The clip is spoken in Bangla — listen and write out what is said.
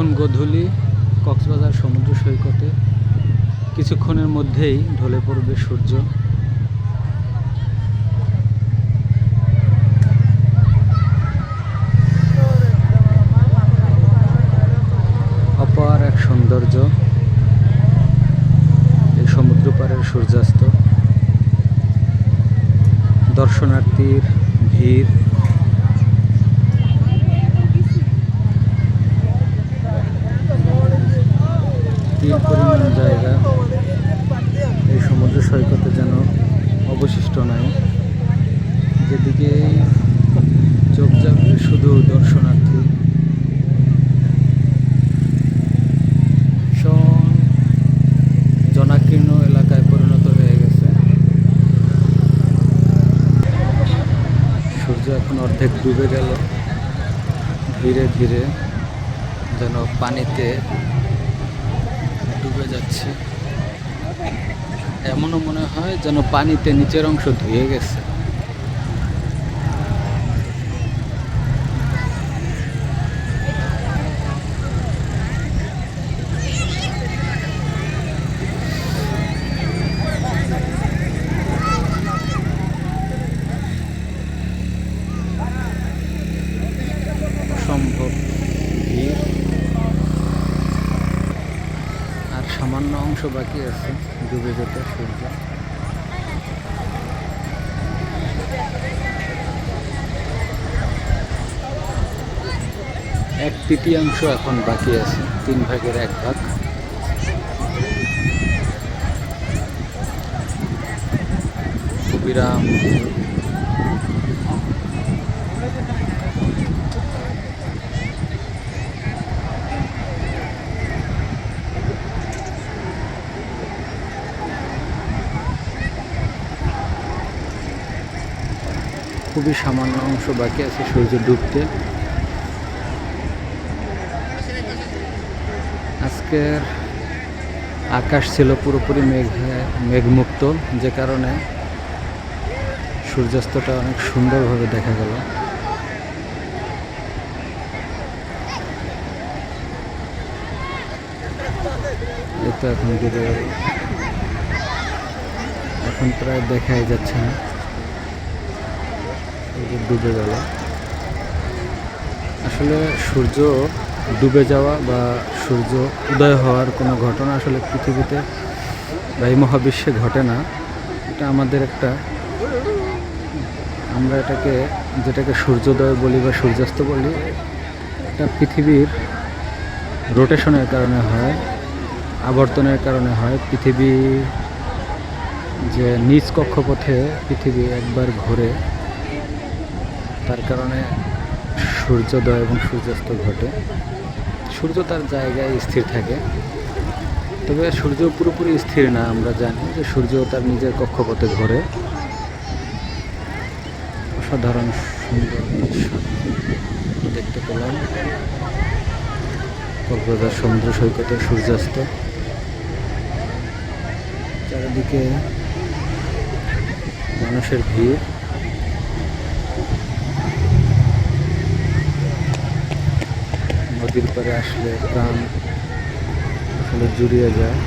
এখন গোধূলি কক্সবাজার সমুদ্র সৈকতে। কিছুক্ষণের মধ্যেই ঢলে পড়বে সূর্য। অপার এক সৌন্দর্য। এই সমুদ্র পাড়ের সূর্যাস্ত। দর্শনার্থীর ভিড়। পরিমাণ জায়গা। এই সমুদ্র সৈকতে যেন অবশিষ্ট নাই। যেদিকে চোখ যাবে শুধু দর্শনার্থী। জনাকীর্ণ এলাকায় পরিণত হয়ে গেছে। সূর্য এখন অর্ধেক ডুবে গেল। ধীরে ধীরে যেন পানিতে ডুবে যাচ্ছে। এমনও মনে হয় যেন পানিতে নিচের অংশ ধুয়ে গেছে। সামান্য অংশ বাকি আছে, ডুবে যেতে সূর্য এক তৃতীয়াংশ এখন বাকি আছে, তিন ভাগের এক ভাগ। বিরাম খুবই সামান্য অংশ বাকি আছে সূর্য ডুবতে। আজকের আকাশ ছিল পুরোপুরি মেঘ, মেঘমুক্ত, যে কারণে সূর্যাস্তটা অনেক সুন্দরভাবে দেখা গেল। এখন এখন প্রায় দেখাই যাচ্ছে না। ডুবে গেল আসলে সূর্য ডুবে যাওয়া বা সূর্য উদয় হওয়ার কোনো ঘটনা আসলে পৃথিবীতে বা এই মহাবিশ্বে ঘটে না। এটা আমাদের একটা, আমরা এটাকে, যেটাকে সূর্যোদয় বলি বা সূর্যাস্ত বলি, এটা পৃথিবীর রোটেশনের কারণে হয়, আবর্তনের কারণে হয়। পৃথিবী যে নিজ কক্ষপথে পৃথিবী একবার ঘোরে তার কারণে সূর্যোদয় এবং সূর্যাস্ত ঘটে। সূর্য তার জায়গায় স্থির থাকে। তবে সূর্য পুরোপুরি স্থির না, আমরা জানি যে সূর্য তার নিজের কক্ষপথে ঘোরে। অসাধারণ সুন্দর দেখতে পেলাম। কক্সবাজার সমুদ্র সৈকতে সূর্যাস্ত। চারিদিকে মানুষের ভিড়। নদীর পাড়ে আসলে প্রাণ আসলে জুড়িয়ে যায়